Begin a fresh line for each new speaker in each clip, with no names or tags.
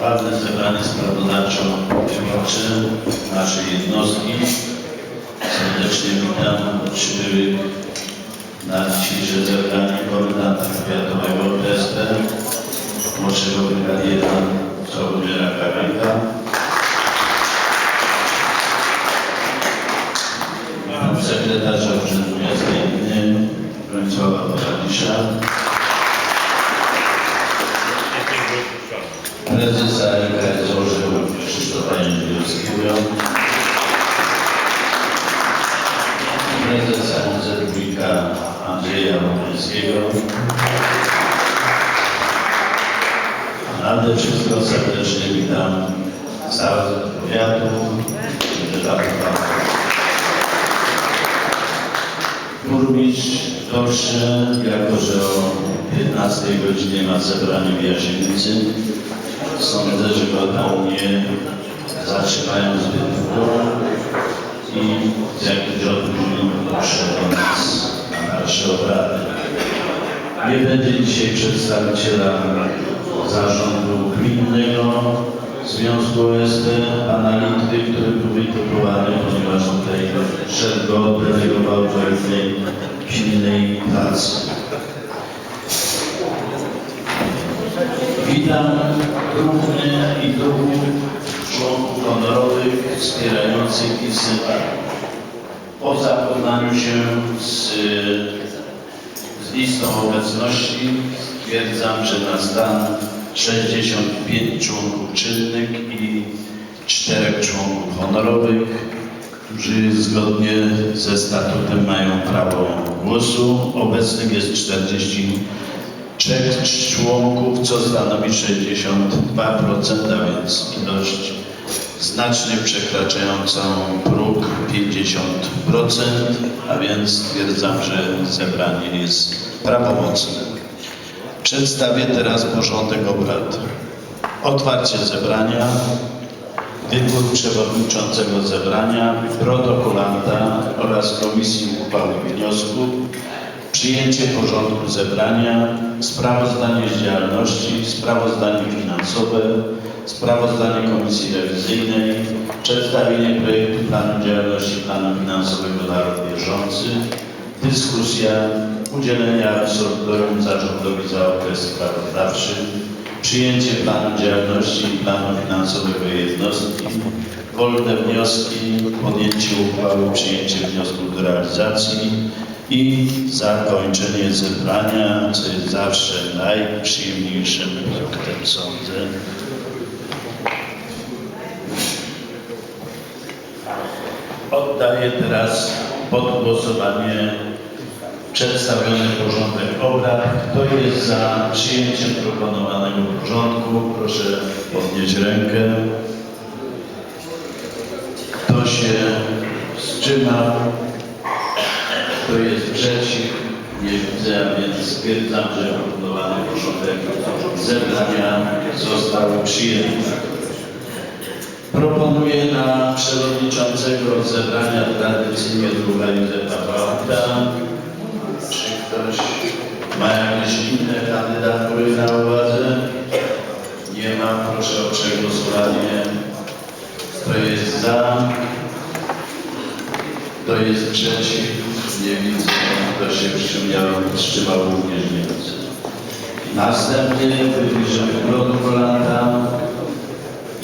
Ważne zebranie sprawozdawczo-wyborcze naszej jednostki. Serdecznie witam przybyłych na dzisiejsze zebranie komendanta powiatowego PSP, młodszego brygadiera Sławomira Karajka, sekretarza Urzędu Miasta i Gminy Bronisława Boradisza, prezesa LKS-u Krzysztofa Jędrzejewskiego, prezesa NZWiK Romańskiego, Nade wszystko serdecznie witam starostów powiatu, Burmistrz Dorsze, jako że o 15 godzinie ma zebranie w Jasienicy, sądzę, że go tam nie zatrzymają zbyt długo i z jakimś opóźnieniem proszę do nas na nasze obrady. Nie będzie dzisiaj przedstawiciela zarządu gminnego Związku OSD, pana Litwy, który był wytypowany, ponieważ tutaj szef go delegował do innej pilnej pracy. Witam równie i druhów członków honorowych wspierających i sympatów. Po zapoznaniu się z listą obecności stwierdzam, że na stan 65 członków czynnych i 4 członków honorowych, którzy zgodnie ze statutem mają prawo głosu. Obecnych jest 43 członków, co stanowi 62%, a więc ilość znacznie przekraczającą próg 50%, a więc stwierdzam, że zebranie jest prawomocne. Przedstawię teraz porządek obrad. Otwarcie zebrania, wybór przewodniczącego zebrania, protokolanta oraz komisji uchwały wniosku, przyjęcie porządku zebrania, sprawozdanie z działalności, sprawozdanie finansowe, sprawozdanie komisji rewizyjnej, przedstawienie projektu planu działalności planu finansowego na rok bieżący, dyskusja, udzielenie absolutorium zarządowi za okres sprawozdawczy, przyjęcie planu działalności i planu finansowego jednostki, wolne wnioski, podjęcie uchwały, przyjęcie wniosków do realizacji i zakończenie zebrania, co jest zawsze najprzyjemniejszym punktem, sądzę. Oddaję teraz pod głosowanie przedstawiony porządek obrad. Kto jest za przyjęciem proponowanego porządku? Proszę podnieść rękę. Kto się wstrzymał? Kto jest przeciw? Nie widzę, a więc stwierdzam, że proponowany porządek zebrania został przyjęty. Proponuję na przewodniczącego zebrania tradycyjnie druga Józefa Bałta. Czy ktoś ma jakieś inne kandydatury na uwadze? Nie ma. Proszę o przegłosowanie. Kto jest za? Kto jest przeciw? Nie widzę. Kto się wstrzymał, wstrzymał również nie widzę. Następnie wybliżymy protokolanta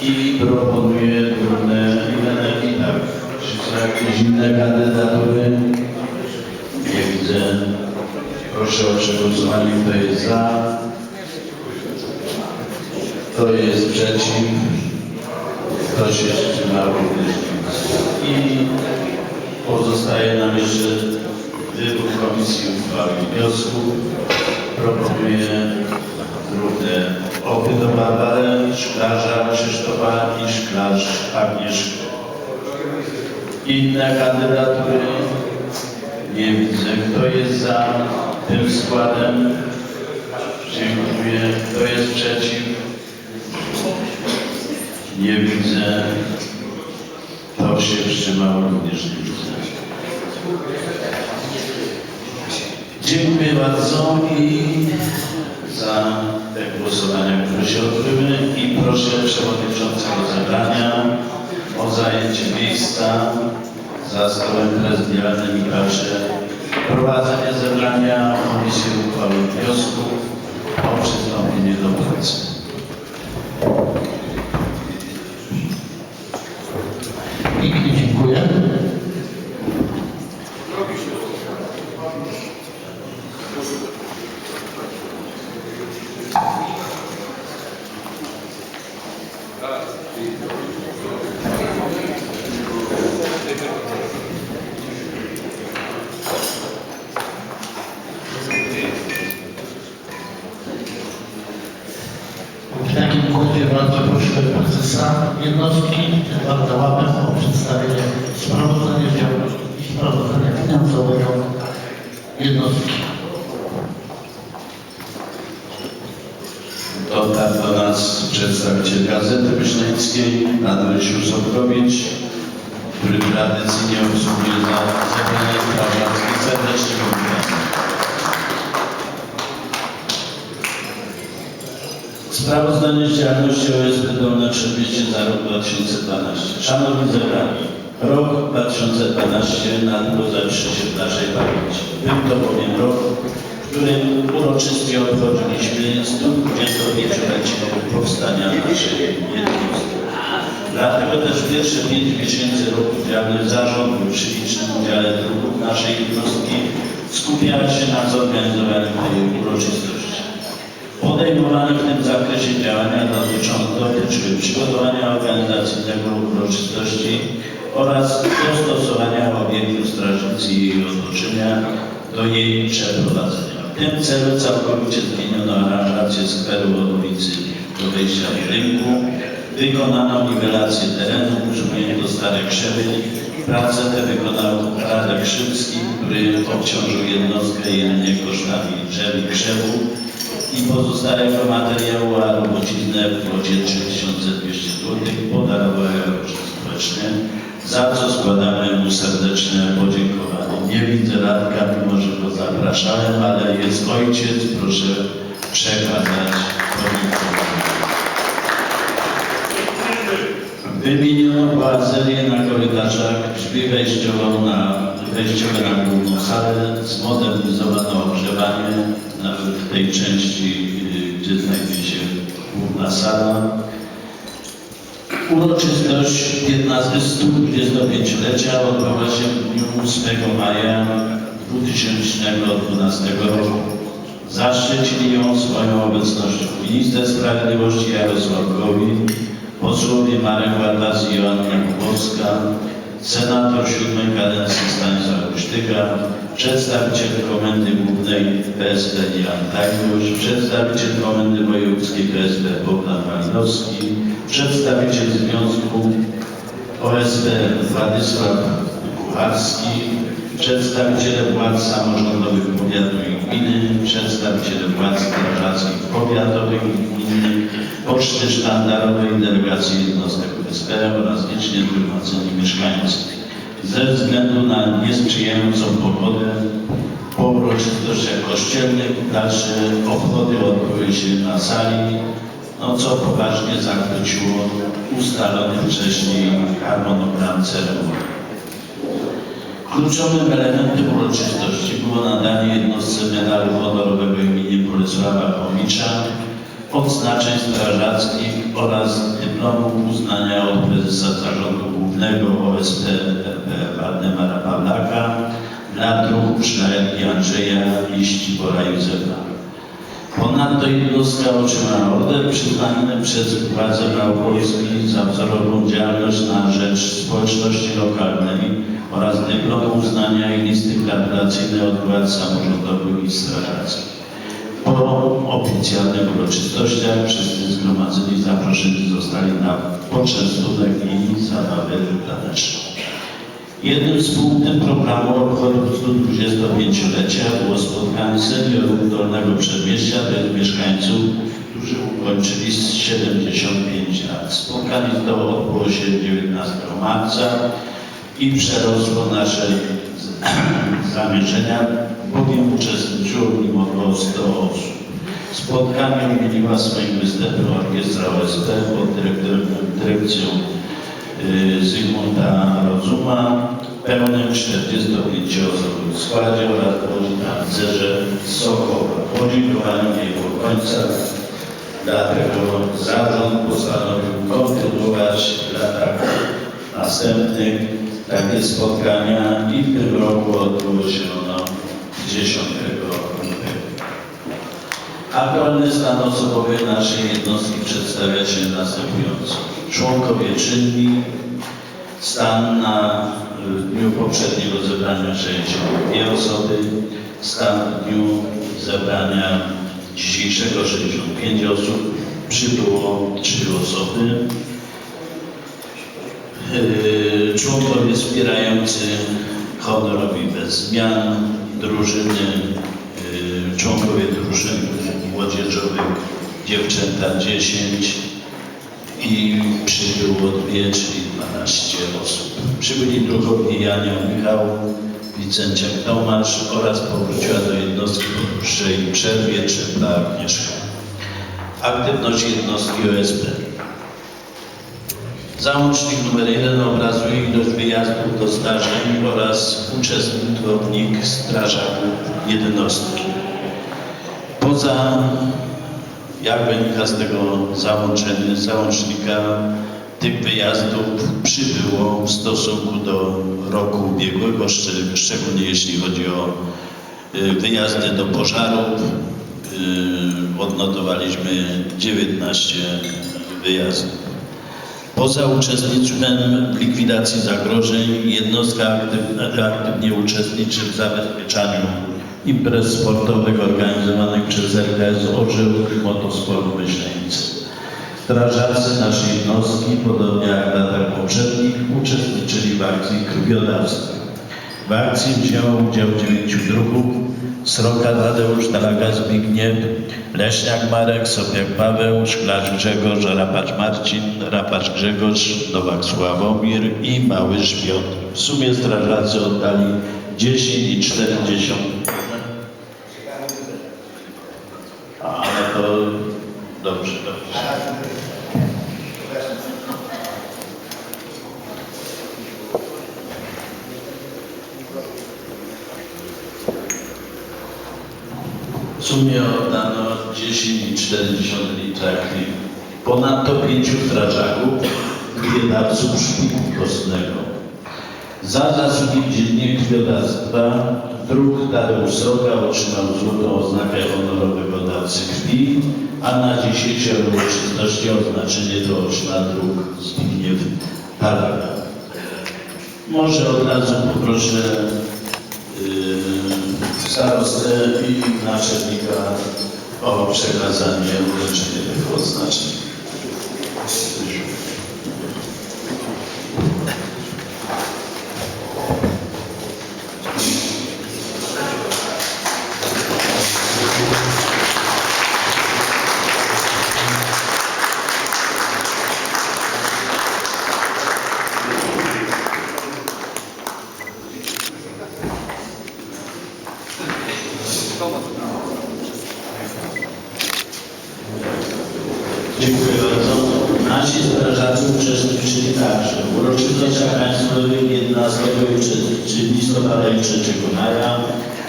i proponuję trudne i tak. Czy są jakieś inne kandydatury? Nie widzę. Proszę o przegłosowanie, kto jest za. Kto jest przeciw? Kto się wstrzymał? I pozostaje nam jeszcze wybór komisji uchwały i wniosków. Proponuję trudne Opyto Barbarę, Szklarza Krzysztofa i Szklarz Agnieszkę. Inne kandydatury nie widzę. Kto jest za tym składem? Dziękuję. Kto jest przeciw? Nie widzę. Kto się wstrzymał? Również nie widzę. Dziękuję bardzo i za te głosowania, które się odbyły i proszę przewodniczącego zebrania o zajęcie miejsca za stołem prezydialnym i proszę prowadzenie zebrania Komisji Uchwały Wniosków o przystąpienie do pracy.
Pięknie dziękuję. W takim punkcie bardzo proszę prezesa jednostki Edwarda Łapę o przedstawienie sprawozdania z działalności i sprawozdania finansowego jednostki.
Dotarł do nas przedstawiciel Gazety Myśleńskiej, pan Rysiu Sokrowicz, który tradycyjnie obsługuje za zebranie strażackie. Serdecznie go. Sprawozdanie z działalności OSP Dolne Przedmieście za rok 2012. Szanowni zebrani, rok 2012 na długo zapisze się w naszej pamięci. Był to bowiem rok, w którym uroczyście obchodziliśmy 125-lecie powstania naszej jednostki. Dlatego też pierwsze pięć miesięcy roku działy zarządu przy licznym udziale druhów naszej jednostki skupiały się na zorganizowaniu tej uroczystości. Podejmowane w tym zakresie działania dotyczą, dotyczyły przygotowania organizacyjnego uroczystości oraz dostosowania obiektu strażnicy i jej otoczenia do jej przeprowadzenia. W tym celu całkowicie zmieniono aranżację skweru od ulicy do wejścia do rynku, wykonano niwelację terenu, usunięto stare krzewy. Pracę te wykonał Radek Szybski, który obciążył jednostkę jedynie kosztami drzew i krzewu. I pozostałego materiału, a robociznę w kwocie 3200 zł podarował jako społecznie, za co składamy mu serdeczne podziękowanie. Nie widzę Radka, mimo że go zapraszałem, ale jest ojciec, proszę przekazać podziękowanie. Wymieniono błazerię na korytarzach, drzwi wejściową na, wejściowe na główną salę, zmodernizowano ogrzewanie na, w tej części, y, gdzie znajduje się główna sala. Uroczystość 15 125-lecia odbyła się w dniu 8 maja 2012 roku. Zaszczycili ją swoją obecnością minister sprawiedliwości Jarosław Gowin, posłowie Marek Ładas i Joanna Kubowska, senator siódmej kadencji Stanisław Kusztyga, przedstawiciel Komendy Głównej PSP Jan Tajmusz, przedstawiciel Komendy Wojewódzkiej PSP Bogdan Malinowski, przedstawiciel Związku OSP Władysław Kucharski, przedstawiciele władz samorządowych powiatu i gminy, przedstawiciele władz strażackich powiatowych i gminnych, poczty sztandarowej, delegacji jednostek OSP oraz licznie zgromadzeni mieszkańcy. Ze względu na niesprzyjającą pogodę po uroczystościach kościelnych dalsze obchody odbyły się na sali, no co poważnie zakłóciło ustalony wcześniej harmonogram ceremonii. Kluczowym elementem uroczystości było nadanie jednostce medalu honorowego imienia Bolesława Chomicza, odznaczeń strażackich oraz dyplomu uznania od prezesa Zarządu Głównego OSP Waldemara Pawlaka dla druhów szlachetni Andrzeja i Ścibora Józefa. Ponadto jednostka otrzymała order przyznany przez władze małopolskie za wzorową działalność na rzecz społeczności lokalnej oraz dyplom uznania i listy gratulacyjne od władz samorządowych i strażackich. Po oficjalnych uroczystościach wszyscy zgromadzeni zaproszeni zostali na poczęstunek i zabawę taneczną. Jednym z punktów programu obchodów 125-lecia było spotkanie seniorów Dolnego Przedmieścia, jest mieszkańców, którzy ukończyli 75 lat. Spotkanie to odbyło się 19 marca i przerosło nasze zamierzenia, bowiem uczestniczyło w nim około 100 osób. Spotkanie udzieliła swoim występem orkiestra OSP pod dyrekcją Zygmunta Rozuma pełnym 45-osobowym składzie oraz po tancerze Sokoła. Podziękowaniu nie było końca, dlatego zarząd postanowił kontynuować w latach następnych takie spotkania i w tym roku odbyło się ono 10 lutego. Aktualny stan osobowy naszej jednostki przedstawia się następująco. Członkowie czynni, stan na y, dniu poprzedniego zebrania 62 osoby, stan w dniu zebrania dzisiejszego 65 osób, przybyło 3 osoby. Yy, Członkowie wspierający honorowi bez zmian, drużyny, yy, członkowie drużyn młodzieżowych, dziewczęta 10 przybyło dwie, czyli 12 osób. Przybyli duchowni Jania Michał, Wicenciak Tomasz oraz powróciła do jednostki po dłuższej przerwie Czepla Agnieszka. Aktywność jednostki OSP. Załącznik numer 1 obrazuje ilość wyjazdów do zdarzeń oraz uczestnik strażaków jednostki. Poza, jak wynika z tego załącznika, tych wyjazdów przybyło w stosunku do roku ubiegłego, szcz- szczególnie jeśli chodzi o y, wyjazdy do pożarów. y, Odnotowaliśmy 19 wyjazdów. Poza uczestnictwem w likwidacji zagrożeń jednostka aktywnie uczestniczy w zabezpieczaniu imprez sportowych organizowanych przez RKS Orzeł i Motosport Myśleńcy. Strażacy naszej jednostki, podobnie jak w latach poprzednich, uczestniczyli w akcji krwiodawstwa. W akcji wzięło udział dziewięciu druhów, Sroka Tadeusz, Dalaga Zbigniew, Leśniak Marek, Sopiak Paweł, Szklarz Grzegorz, Rapacz Marcin, Rapacz Grzegorz, Nowak Sławomir i Mały Żwiot. W sumie strażacy oddali 10,4. Ale to dobrze, dobrze. W sumie oddano 10,4 litra krwi. Ponadto pięciu strażaków, dwie dawców szpiku kostnego. Za zasługi w dziedzinie krwiodawstwa druk Tadeusz Sroka otrzymał złotą oznakę honorowego dawcy krwi, a na dzisiejszej uroczystości oznaczenie to otrzyma druk Zbigniew Talaga. Może od razu poproszę yy, starostę i naczelnika o przekazanie uroczenia tych bardzo. Nasi strażacy uczestniczyli także w uroczystościach państwowych 11 i 3 listopada i 3 maja,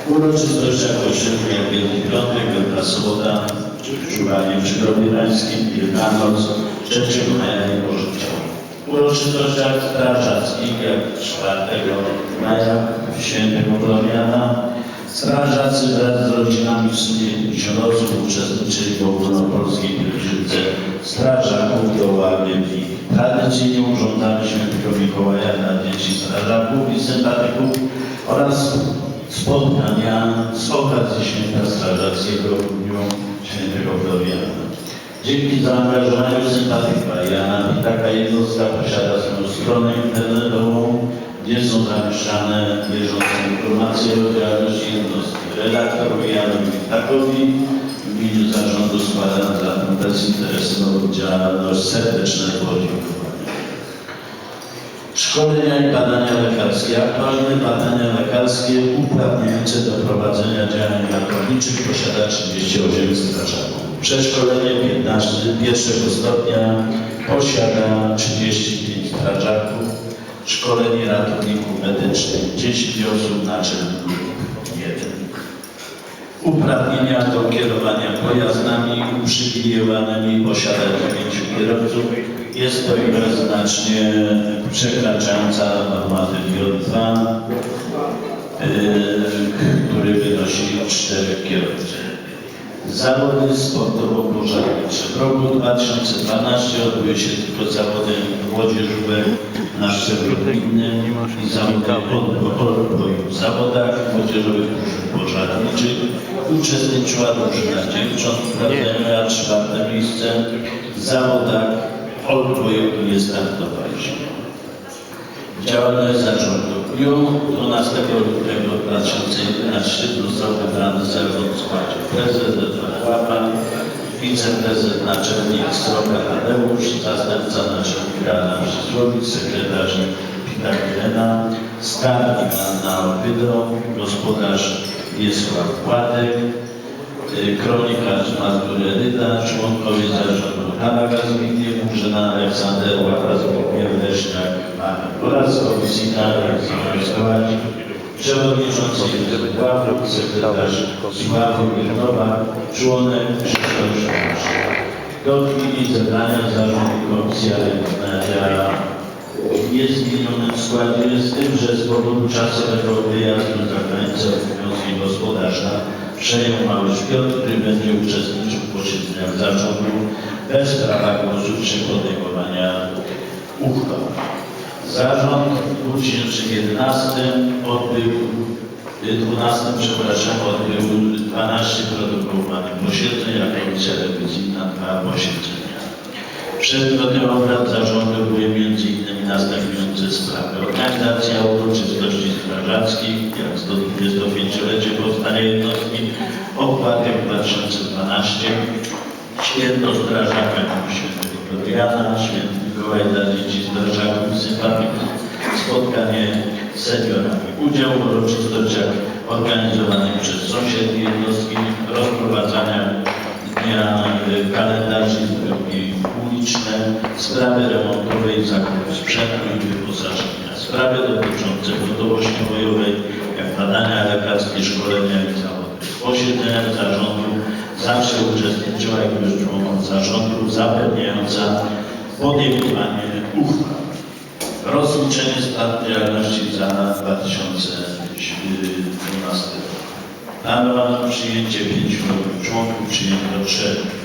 w uroczystościach kościelnych Wielki Piątek, Wielka Sobota, Czuwanie przy Grobie Pańskim, Wielkanoc, 3 maja i. W uroczystościach strażackich jak 4 maja Świętego Floriana, Strażacy wraz z rodzinami w sumie 50 osób uczestniczyli w ogólnopolskiej pielgrzymce strażaków do Łagiewki. Tradycyjnie urządzamy świętego Mikołaja dla dzieci strażaków i sympatyków oraz spotkania z okazji święta strażackiego w dniu świętego Floriana. Dzięki zaangażowaniu sympatyka Jana taka jednostka posiada swoją stronę internetową, gdzie są zamieszczane bieżące informacje o działalności jednostki. Redaktorowi Janowi Witakowi w imieniu zarządu składam za tę bezinteresowną działalność serdeczne podziękowania. Szkolenia i badania lekarskie. Aktualne badania lekarskie uprawniające do prowadzenia działań ratowniczych posiada 38 strażaków. Przeszkolenie 15 pierwszego stopnia posiada 35 strażaków. Szkolenie ratowników medycznych 10 osób, naczelników 1 uprawnienia do kierowania pojazdami uprzywilejowanymi posiada dziewięciu kierowców. Jest to ilość znacznie przekraczająca normatyw J2, yy, który wynosi czterech kierowców. Zawody sportowo-pożarnicze. W roku 2012 odbyły się tylko zawody młodzieżowe na szczeblu gminnym i zawody odboju. W zawodach młodzieżowych pożarniczych uczestniczyła drużyna dziewcząt, która czwarte miejsce. W zawodach odboju nie startowaliśmy. Działalność zarządu. Dniu 12 lutego 2011 został wybrany zarząd w składzie prezes Edward Łapa, wiceprezes naczelnik Sroka Tadeusz, zastępca naczelnika Adam Przysłowicz, sekretarz Pitar Helena, skarbnik Anna Opydo, gospodarz Wiesław Płatek, y, kronikarz Mazur Edyta, członkowie zarządu Hanna Zbigniew, Murzena Aleksander, Łapa Zbigniew, Leśniak oraz komisji Aleksander Skołacz, przewodniczący Józef Ławruk, sekretarz Sławomir Nowak, członek Krzysztof Szymasz. Do chwili zebrania zarządu komisji Aleksander niezmienionym składzie z tym, że z powodu czasowego wyjazdu za granicę obowiązki gospodarza przejął mały Piotr, który będzie uczestniczył w posiedzeniach zarządu bez prawa głosu czy podejmowania uchwał. Zarząd w 2011 odbył, y, 12 przepraszam, odbył 12 protokołowanych posiedzeń, a komisja rewizyjna dwa posiedzenia. Przedmiotem obrad zarządu były m.in. następujące sprawy. Organizacja uroczystości strażackich, jak 125-lecie powstania jednostki, opłatek 2012, święto strażaka świętego Floriana, święty Mikołaj dla dzieci strażaków sympatyków, spotkanie z seniorami. Udział w uroczystościach organizowanych przez sąsiednie jednostki, sprawy remontowe i zakupu sprzętu i wyposażenia, sprawy dotyczące gotowości bojowej, jak badania lekarskie, szkolenia i zawody. W posiedzeniach zarządu zawsze uczestniczyła ilość członków zarządu zapewniająca podejmowanie uchwał. Rozliczenie strat działalności za 2012 rok. Planowano przyjęcie pięciu członków, przyjęto trzech.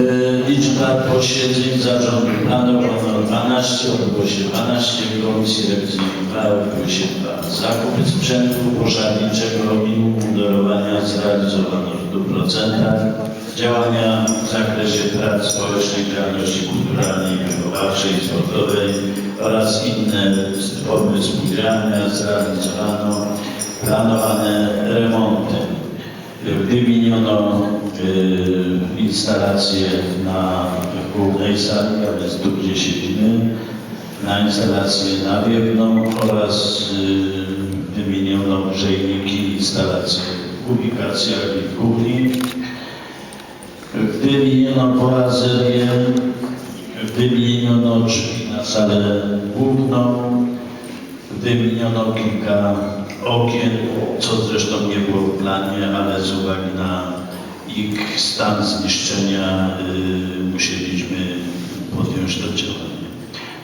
Yy, Liczba posiedzeń zarządu planowano 12, odbyło się 12, komisji 2, odbyły się 2. Zakupy sprzętu pożarniczego i umundurowania zrealizowano w 100%. Działania w zakresie prac społecznej, działalności kulturalnej, wychowawczej, sportowej oraz inne formy współdziałania zrealizowano planowane remonty. Wymieniono y, instalacje na głównej sali, a więc tu gdzie siedzimy, na instalację nawiewną oraz y, wymieniono grzejniki, instalacje w ubikacjach i w kuchni. Wymieniono porazerię, wymieniono drzwi na salę główną, wymieniono kilka okien, co zresztą nie było w planie, ale z uwagi na ich stan zniszczenia y, musieliśmy podjąć to działanie.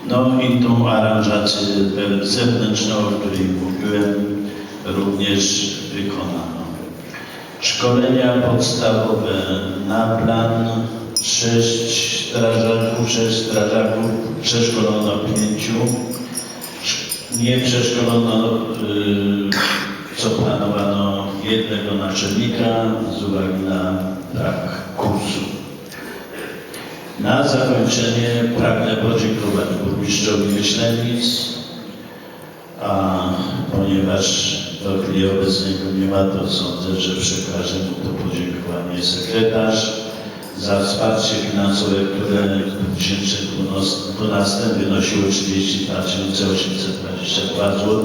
No i tą aranżację zewnętrzną, o której mówiłem, również wykonano. Szkolenia podstawowe na plan sześć strażaków, sześć strażaków, przeszkolono pięciu. Nie przeszkolono, y, co planowano, jednego naczelnika z uwagi na brak kursu. Na zakończenie pragnę podziękować burmistrzowi Myślenic, a ponieważ do chwili obecnego nie ma, to sądzę, że przekaże mu to podziękowanie sekretarz za wsparcie finansowe, które w 2012 wynosiło 32 822 zł,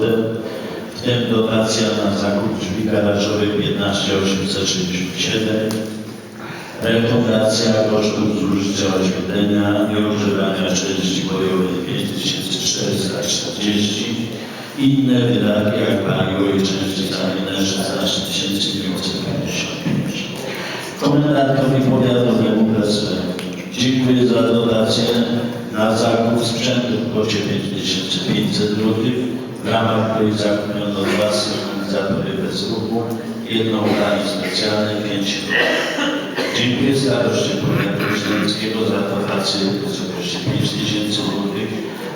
w tym dotacja na zakup drzwi garażowych 15 867 Refundacja kosztów zużycia oświetlenia i ogrzewania części bojowej 5440. Inne wydatki jak paliwo i części całe 16 955. Komendantowi powiatowemu PSP. Dziękuję za dotację na zakup sprzętu w kwocie 5500 zł, w ramach której zakupiono dwa sygnalizatory bez ruchu, jedno ubranie specjalne, 5 Dziękuję staroście powiatu śląskiego za dotację w wysokości 5000 zł,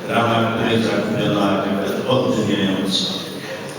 w ramach której zakupiono agregat oddymiający.